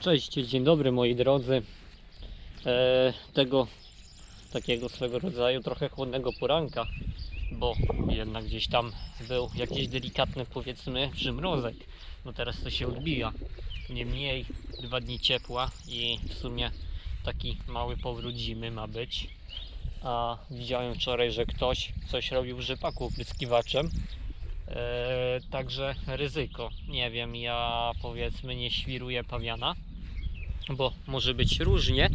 Cześć, dzień dobry moi drodzy. E, tego takiego swego rodzaju trochę chłodnego poranka, bo jednak gdzieś tam był jakiś delikatny powiedzmy przymrozek. No teraz to się odbija. Niemniej dwa dni ciepła i w sumie taki mały powrót zimy ma być. A widziałem wczoraj, że ktoś coś robił w rzepaku opryskiwaczem. E, także ryzyko. Nie wiem, ja powiedzmy nie świruję pawiana, bo może być różnie.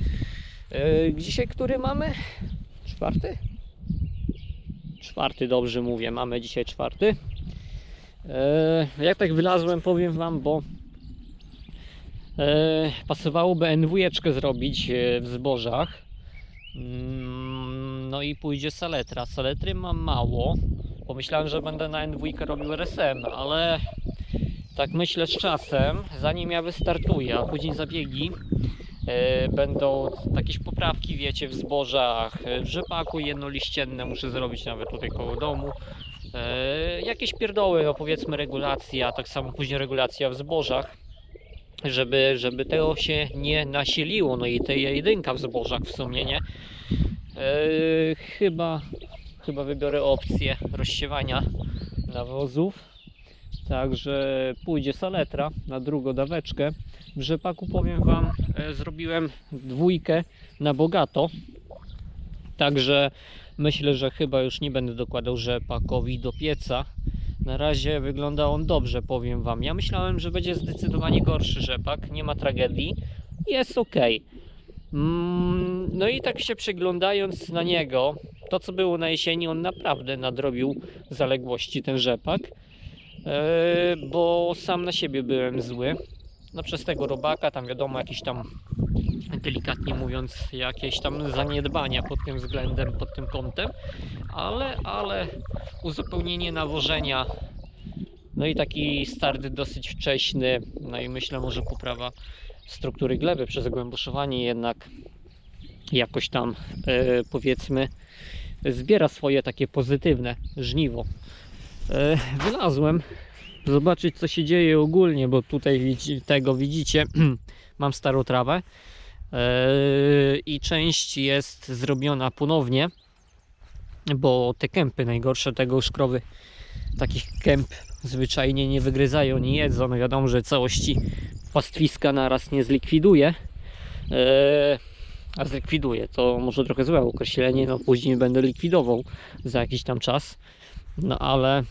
E, dzisiaj który mamy? Czwarty? Czwarty, dobrze mówię, mamy dzisiaj czwarty. E, jak tak wylazłem, powiem Wam, bo e, pasowałoby NW zrobić w zbożach. Mm, No i pójdzie saletra. Saletry mam mało. Pomyślałem, że będę na NW robił RSM, ale tak myślę z czasem, zanim ja wystartuję, a później zabiegi, e, będą jakieś poprawki, wiecie, w zbożach, e, w rzepaku jednoliścienne muszę zrobić nawet tutaj koło domu. E, jakieś pierdoły, no powiedzmy regulacja, tak samo później regulacja w zbożach, żeby, żeby tego się nie nasiliło, no i tej jedynka w zbożach w sumie, nie? Chyba, chyba wybiorę opcję rozsiewania nawozów. Także pójdzie saletra na drugą daweczkę. W rzepaku powiem Wam, e, zrobiłem dwójkę na bogato. Także myślę, że chyba już nie będę dokładał rzepakowi do pieca. Na razie wygląda on dobrze, powiem Wam. Ja myślałem, że będzie zdecydowanie gorszy rzepak, nie ma tragedii. Jest ok. Mm, No i tak się przyglądając na niego, to co było na jesieni, on naprawdę nadrobił zaległości ten rzepak. E, bo sam na siebie byłem zły. No przez tego robaka, tam wiadomo, jakieś tam delikatnie mówiąc, jakieś tam zaniedbania pod tym względem, pod tym kątem, ale, ale uzupełnienie nawożenia, no i taki start dosyć wcześny, no i myślę może poprawa struktury gleby przez głęboszowanie jednak jakoś tam e, powiedzmy zbiera swoje takie pozytywne żniwo. E, wylazłem zobaczyć co się dzieje ogólnie, bo tutaj tego widzicie, mam starą trawę e, i część jest zrobiona ponownie, bo te kępy najgorsze tego już krowy takich kęp zwyczajnie nie wygryzają, nie jedzą. No wiadomo, że całości pastwiska naraz nie zlikwiduje. E, a zlikwiduje to może trochę złe określenie, no później będę likwidował za jakiś tam czas. No ale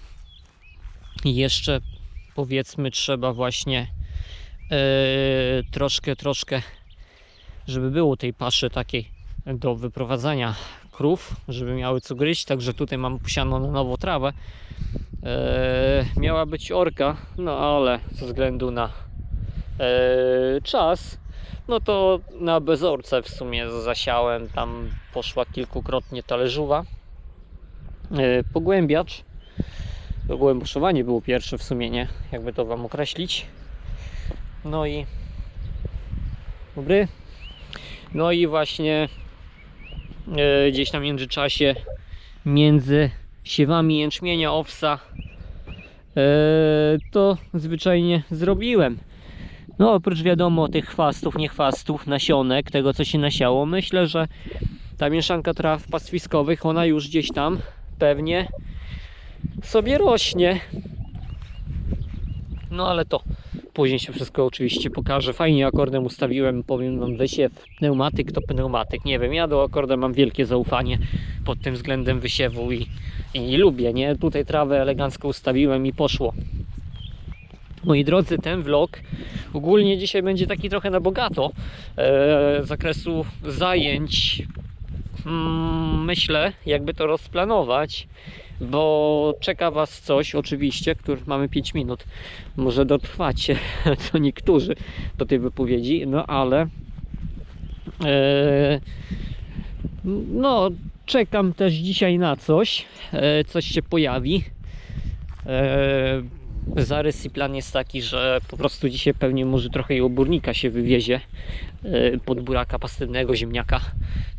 jeszcze powiedzmy trzeba właśnie e, troszkę, troszkę, żeby było tej paszy takiej do wyprowadzania krów, żeby miały co gryźć, także tutaj mam posiano na nowo trawę. E, miała być orka, no ale ze względu na e, czas, no to na bezorce w sumie zasiałem, tam poszła kilkukrotnie talerzowa. E, pogłębiacz to było pierwsze w sumie, nie? Jakby to Wam określić. No i... Dobry. No i właśnie e, gdzieś tam w międzyczasie między siewami jęczmienia, owsa e, to zwyczajnie zrobiłem. No oprócz wiadomo tych chwastów, niechwastów, nasionek, tego co się nasiało, myślę, że ta mieszanka traw pastwiskowych, ona już gdzieś tam pewnie sobie rośnie. No ale to później się wszystko oczywiście pokaże. Fajnie akordem ustawiłem, powiem wam wysiew. Pneumatyk to pneumatyk. Nie wiem, ja do akorda mam wielkie zaufanie pod tym względem wysiewu i, i lubię, nie? Tutaj trawę elegancko ustawiłem i poszło. Moi drodzy, ten vlog ogólnie dzisiaj będzie taki trochę na bogato e, z zakresu zajęć. Mm, myślę, jakby to rozplanować bo czeka Was coś oczywiście, który mamy 5 minut. Może dotrwacie, co niektórzy do tej wypowiedzi, no ale e, no czekam też dzisiaj na coś, e, coś się pojawi. E, zarys i plan jest taki, że po prostu dzisiaj pewnie może trochę i obornika się wywiezie e, pod buraka pastylnego ziemniaka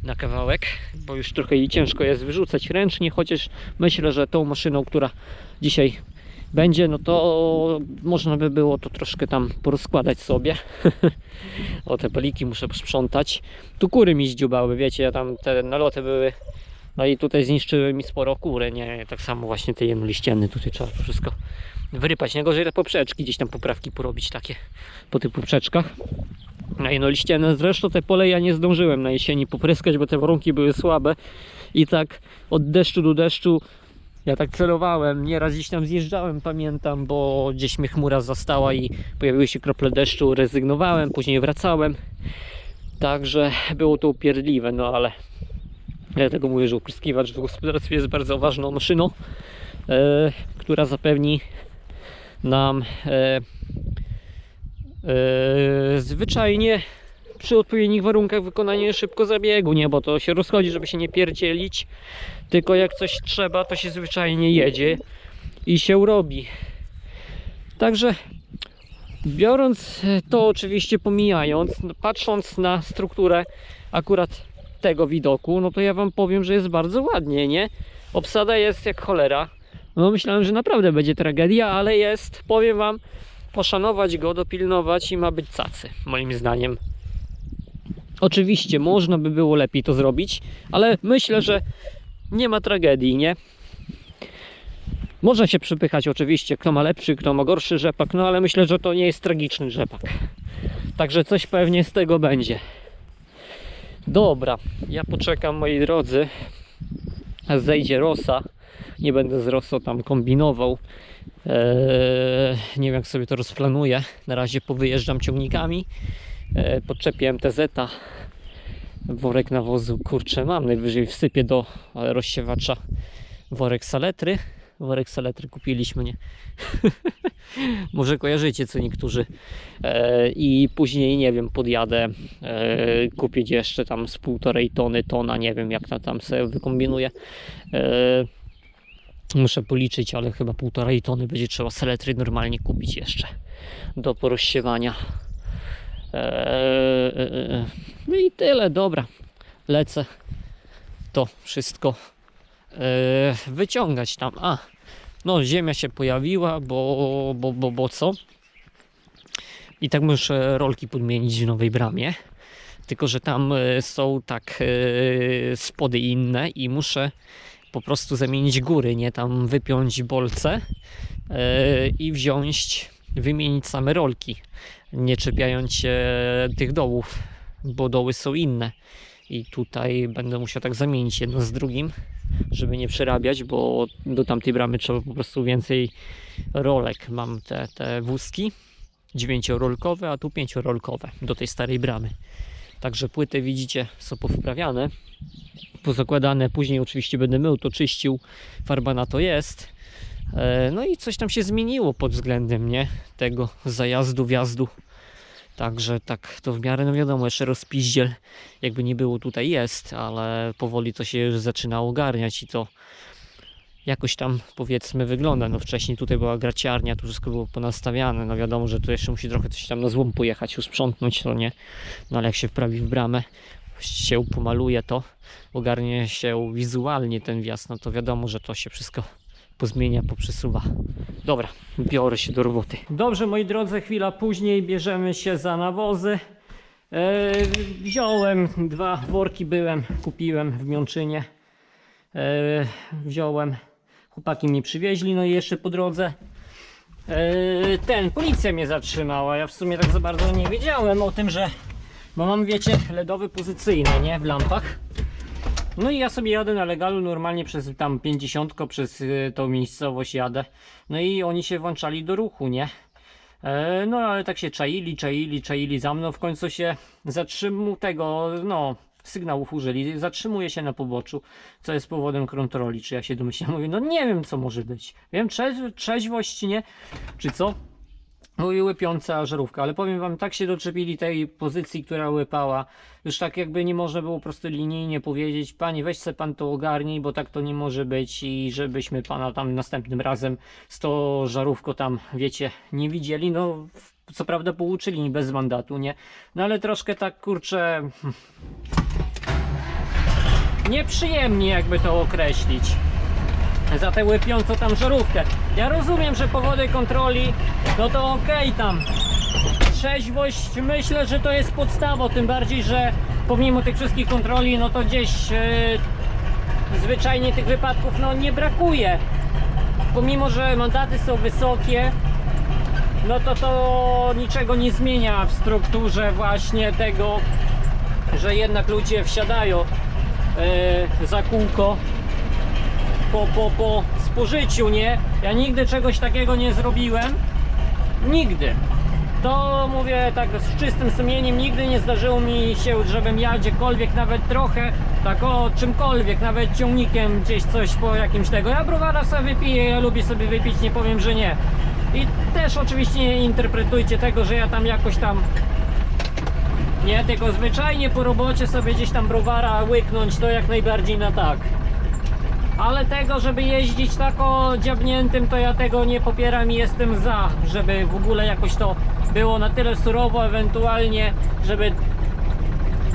na kawałek, bo już trochę jej ciężko jest wyrzucać ręcznie, chociaż myślę, że tą maszyną, która dzisiaj będzie, no to można by było to troszkę tam porozkładać sobie. o te peliki muszę posprzątać. Tu kury mi zdziubały, wiecie, tam te naloty były. No i tutaj zniszczyły mi sporo kury, nie? Tak samo właśnie te jednoliścienne, tutaj trzeba wszystko wyrypać. Najgorzej te poprzeczki, gdzieś tam poprawki porobić takie po tych poprzeczkach. Na jednoliścienne zresztą te pole ja nie zdążyłem na jesieni popryskać, bo te warunki były słabe i tak od deszczu do deszczu ja tak celowałem, nieraz gdzieś tam zjeżdżałem, pamiętam, bo gdzieś mnie chmura zastała i pojawiły się krople deszczu, rezygnowałem, później wracałem. Także było to upierdliwe, no ale dlatego mówię, że opryskiwacz w gospodarstwie jest bardzo ważną maszyną, e, która zapewni nam e, e, zwyczajnie przy odpowiednich warunkach wykonanie szybko zabiegu, nie, bo to się rozchodzi, żeby się nie pierdzielić, tylko jak coś trzeba, to się zwyczajnie jedzie i się robi. Także biorąc to oczywiście pomijając, patrząc na strukturę akurat tego widoku, no to ja wam powiem, że jest bardzo ładnie, nie? Obsada jest jak cholera. No myślałem, że naprawdę będzie tragedia, ale jest, powiem wam, poszanować go, dopilnować i ma być cacy, moim zdaniem. Oczywiście można by było lepiej to zrobić, ale myślę, że nie ma tragedii, nie? Można się przypychać oczywiście, kto ma lepszy, kto ma gorszy rzepak, no ale myślę, że to nie jest tragiczny rzepak. Także coś pewnie z tego będzie. Dobra, ja poczekam moi drodzy, zejdzie rosa. Nie będę z rosą tam kombinował. Eee, nie wiem jak sobie to rozplanuję. Na razie powyjeżdżam ciągnikami. Eee, podczepię MTZ-a. Worek nawozu, kurczę, mam. Najwyżej wsypię do rozsiewacza worek saletry. Worek saletry kupiliśmy, nie? Może kojarzycie co niektórzy. E, I później, nie wiem, podjadę e, kupić jeszcze tam z półtorej tony, tona, nie wiem jak to tam sobie wykombinuję. E, muszę policzyć, ale chyba półtorej tony będzie trzeba saletry normalnie kupić jeszcze do porozsiewania. E, e, e, no i tyle, dobra. Lecę to wszystko wyciągać tam. A, no ziemia się pojawiła, bo, bo, bo, bo co? I tak muszę rolki podmienić w nowej bramie. Tylko, że tam e, są tak e, spody inne i muszę po prostu zamienić góry, nie tam wypiąć bolce e, i wziąć, wymienić same rolki, nie czepiając się tych dołów, bo doły są inne. I tutaj będę musiał tak zamienić jedno z drugim, żeby nie przerabiać, bo do tamtej bramy trzeba po prostu więcej rolek. Mam te, te wózki dziewięciorolkowe, a tu pięciorolkowe do tej starej bramy. Także płyty widzicie są powprawiane, pozakładane. Później oczywiście będę mył, to czyścił. Farba na to jest. E, No i coś tam się zmieniło pod względem nie tego zajazdu, wjazdu. Także tak to w miarę, no wiadomo, jeszcze rozpiździel jakby nie było tutaj jest, ale powoli to się już zaczyna ogarniać i to jakoś tam powiedzmy wygląda. No wcześniej tutaj była graciarnia, tu wszystko było ponastawiane. No wiadomo, że tu jeszcze musi trochę coś tam na złom pojechać, usprzątnąć to nie. No ale jak się wprawi w bramę, się pomaluje to, ogarnie się wizualnie ten wjazd, no to wiadomo, że to się wszystko pozmienia, poprzesuwa. Dobra, biorę się do roboty. Dobrze, moi drodzy, chwila później bierzemy się za nawozy. E, wziąłem dwa worki, byłem, kupiłem w Miączynie. E, wziąłem, chłopaki mnie przywieźli, no i jeszcze po drodze e, ten, policja mnie zatrzymała. Ja w sumie tak za bardzo nie wiedziałem o tym, że bo mam, wiecie, LEDowy pozycyjny, nie, w lampach. No i ja sobie jadę na legalu normalnie przez tam 50 przez y, tą miejscowość jadę. No i oni się włączali do ruchu, nie? E, no ale tak się czaili, czaili, czaili za mną. W końcu się zatrzymu tego, no, sygnałów użyli. Zatrzymuje się na poboczu, co jest powodem kontroli. Czy ja się domyślam? Mówię, no nie wiem co może być. Wiem, trzeź, trzeźwość, nie? Czy co? Mówi łypiąca żarówka, ale powiem wam, tak się doczepili tej pozycji, która łypała. Już tak jakby nie można było prosto linijnie powiedzieć, panie weź se pan to ogarnij, bo tak to nie może być i żebyśmy pana tam następnym razem z tą żarówką tam, wiecie, nie widzieli. No, co prawda pouczyli bez mandatu, nie? No ale troszkę tak, kurczę... Nieprzyjemnie jakby to określić. Za tę łypiącą tam żarówkę. Ja rozumiem, że powody kontroli, no to okej tam. Trzeźwość myślę, że to jest podstawą, tym bardziej, że pomimo tych wszystkich kontroli, no to gdzieś e, zwyczajnie tych wypadków no nie brakuje. Pomimo, że mandaty są wysokie, no to to niczego nie zmienia w strukturze właśnie tego, że jednak ludzie wsiadają e, za kółko po, po, po spożyciu, nie? Ja nigdy czegoś takiego nie zrobiłem. Nigdy. To mówię tak z czystym sumieniem, nigdy nie zdarzyło mi się, żebym ja gdziekolwiek, nawet trochę, tak o czymkolwiek, nawet ciągnikiem gdzieś coś po jakimś tego. Ja browara sobie wypiję, ja lubię sobie wypić, nie powiem, że nie. I też oczywiście nie interpretujcie tego, że ja tam jakoś tam nie, tylko zwyczajnie po robocie sobie gdzieś tam browara łyknąć, to jak najbardziej na tak. Ale tego, żeby jeździć tak o dziabniętym, to ja tego nie popieram i jestem za, żeby w ogóle jakoś to było na tyle surowo, ewentualnie, żeby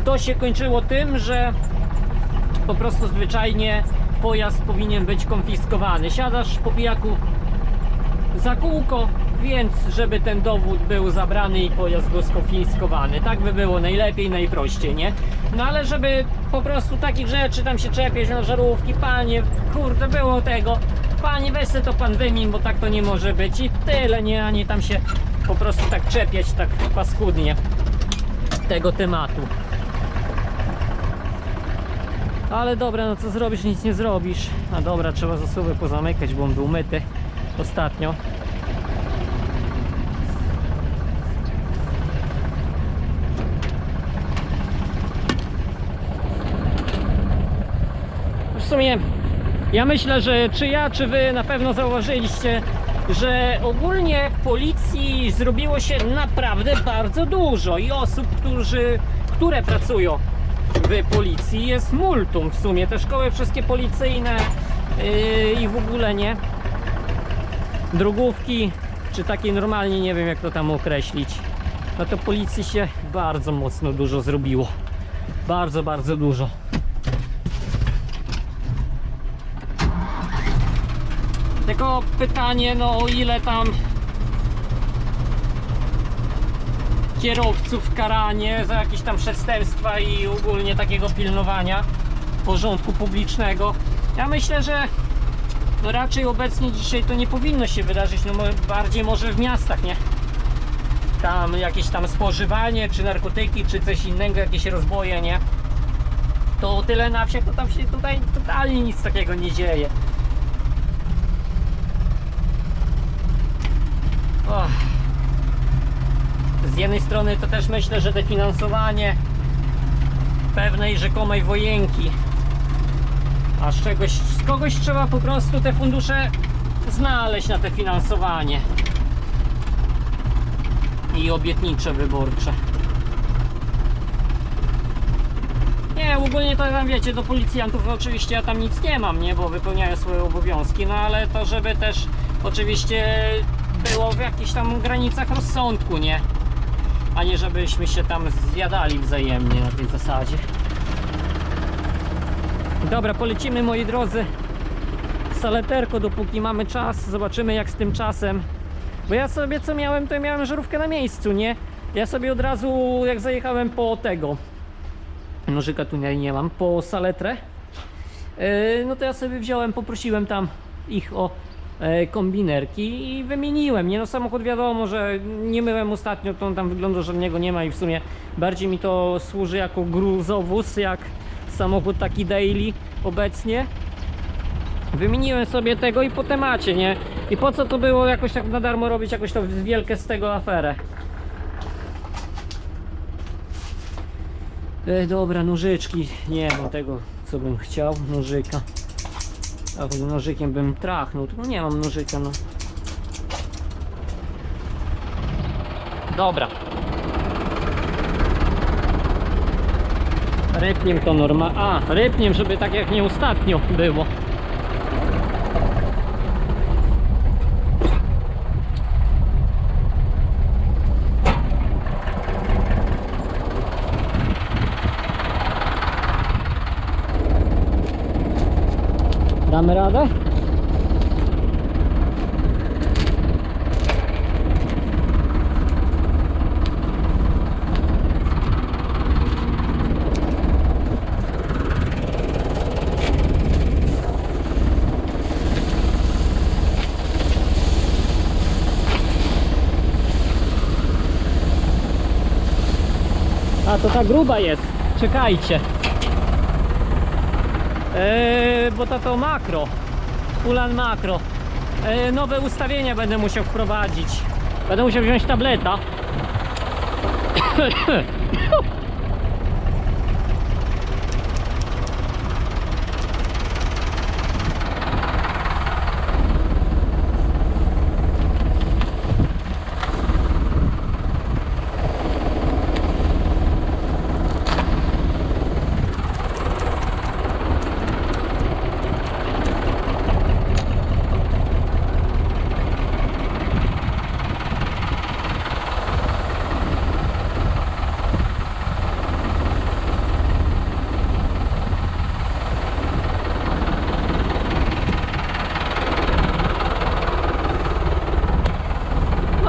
to się kończyło tym, że po prostu zwyczajnie pojazd powinien być konfiskowany. Siadasz po pijaku za kółko, więc żeby ten dowód był zabrany i pojazd był skonfiskowany. Tak by było najlepiej, najprościej, nie? No ale żeby po prostu takich rzeczy tam się czepiać na żarówki, panie, kurde, było tego. Panie, weź to pan wymień, bo tak to nie może być i tyle, nie? A nie tam się po prostu tak czepiać tak paskudnie tego tematu. Ale dobra, no co zrobisz, nic nie zrobisz. A dobra, trzeba zasuwy pozamykać, bo on był myty ostatnio. Sumie ja myślę, że czy ja, czy wy na pewno zauważyliście, że ogólnie policji zrobiło się naprawdę bardzo dużo i osób, którzy, które pracują w policji jest multum w sumie. Te szkoły wszystkie policyjne yy, i w ogóle nie. Drogówki, czy takie normalnie, nie wiem jak to tam określić. No to policji się bardzo mocno dużo zrobiło. Bardzo, bardzo dużo. Tylko pytanie, no o ile tam kierowców karanie za jakieś tam przestępstwa i ogólnie takiego pilnowania porządku publicznego. Ja myślę, że no raczej obecnie dzisiaj to nie powinno się wydarzyć, no bardziej może w miastach, nie? Tam jakieś tam spożywanie, czy narkotyki, czy coś innego, jakieś rozboje, nie? To o tyle na wsiach, to tam się tutaj totalnie nic takiego nie dzieje. Z jednej strony to też myślę, że definansowanie pewnej rzekomej wojenki, a z czegoś, z kogoś trzeba po prostu te fundusze znaleźć na te finansowanie i obietnicze wyborcze. Nie, ogólnie to tam wiecie, do policjantów oczywiście ja tam nic nie mam, nie, bo wypełniają swoje obowiązki, no ale to żeby też oczywiście było w jakichś tam granicach rozsądku, nie? A nie żebyśmy się tam zjadali wzajemnie na tej zasadzie. Dobra, polecimy moi drodzy saleterko, dopóki mamy czas. Zobaczymy jak z tym czasem. Bo ja sobie co miałem, to miałem żarówkę na miejscu, nie? Ja sobie od razu, jak zajechałem po tego, nożyka tu nie, mam, po saletrę, yy, no to ja sobie wziąłem, poprosiłem tam ich o kombinerki i wymieniłem, nie? No samochód wiadomo, że nie myłem ostatnio, to on tam wyglądu żadnego nie ma i w sumie bardziej mi to służy jako gruzowóz, jak samochód taki daily obecnie. Wymieniłem sobie tego i po temacie, nie? I po co to było jakoś tak na darmo robić jakoś to wielkie z tego aferę? E, dobra, nożyczki. Nie mam tego, co bym chciał. Nożyka. A tym nożykiem bym trachnął. Tylko nie mam nożyka, no. Dobra. Rypniem to norma... A, rypniem, żeby tak jak nie ostatnio było. Damy radę? A to ta gruba jest. Czekajcie. Eee bo to to makro. Ulan makro. Eee, nowe ustawienia będę musiał wprowadzić. Będę musiał wziąć tableta.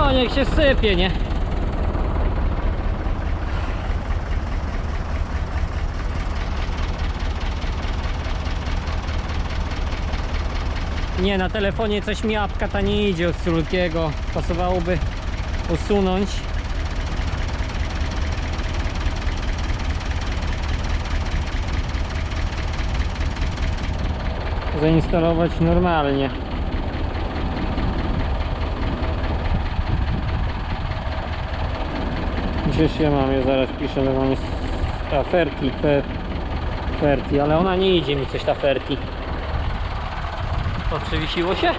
No niech się sypie, nie? Nie, na telefonie coś mi apka ta nie idzie od Sulukiego. Pasowałoby usunąć. Zainstalować normalnie. Gdzieś ja mam, ja zaraz piszę, że mam ta Ferti, fer, Ferti, ale ona nie idzie mi coś ta Ferti. O, przewiesiło się?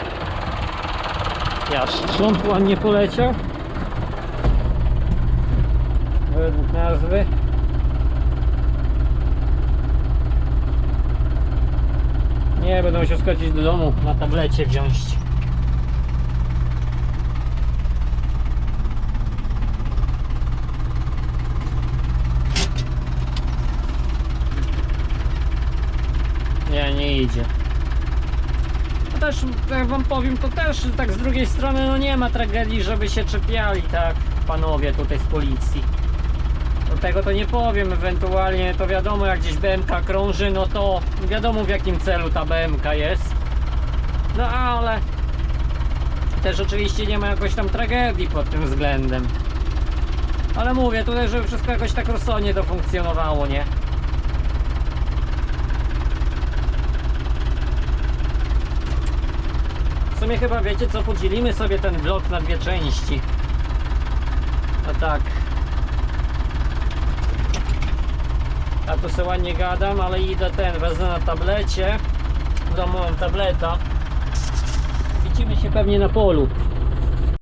Ja szląd ładnie poleciał. Według nazwy. Nie, będę musiał skoczyć do domu na tablecie wziąć. Nie, idzie. No też, jak wam powiem, to też tak z drugiej strony no nie ma tragedii, żeby się czepiali, tak, panowie tutaj z policji. Do tego to nie powiem, ewentualnie to wiadomo jak gdzieś BMK krąży, no to wiadomo w jakim celu ta BMK jest. No ale też oczywiście nie ma jakoś tam tragedii pod tym względem. Ale mówię tutaj, żeby wszystko jakoś tak rozsądnie to funkcjonowało, nie? Chyba wiecie co, podzielimy sobie ten vlog na dwie części. A tak. Ja tu sobie ładnie gadam, ale idę ten, wezmę na tablecie. W domu mam tableta. Widzimy się pewnie na polu.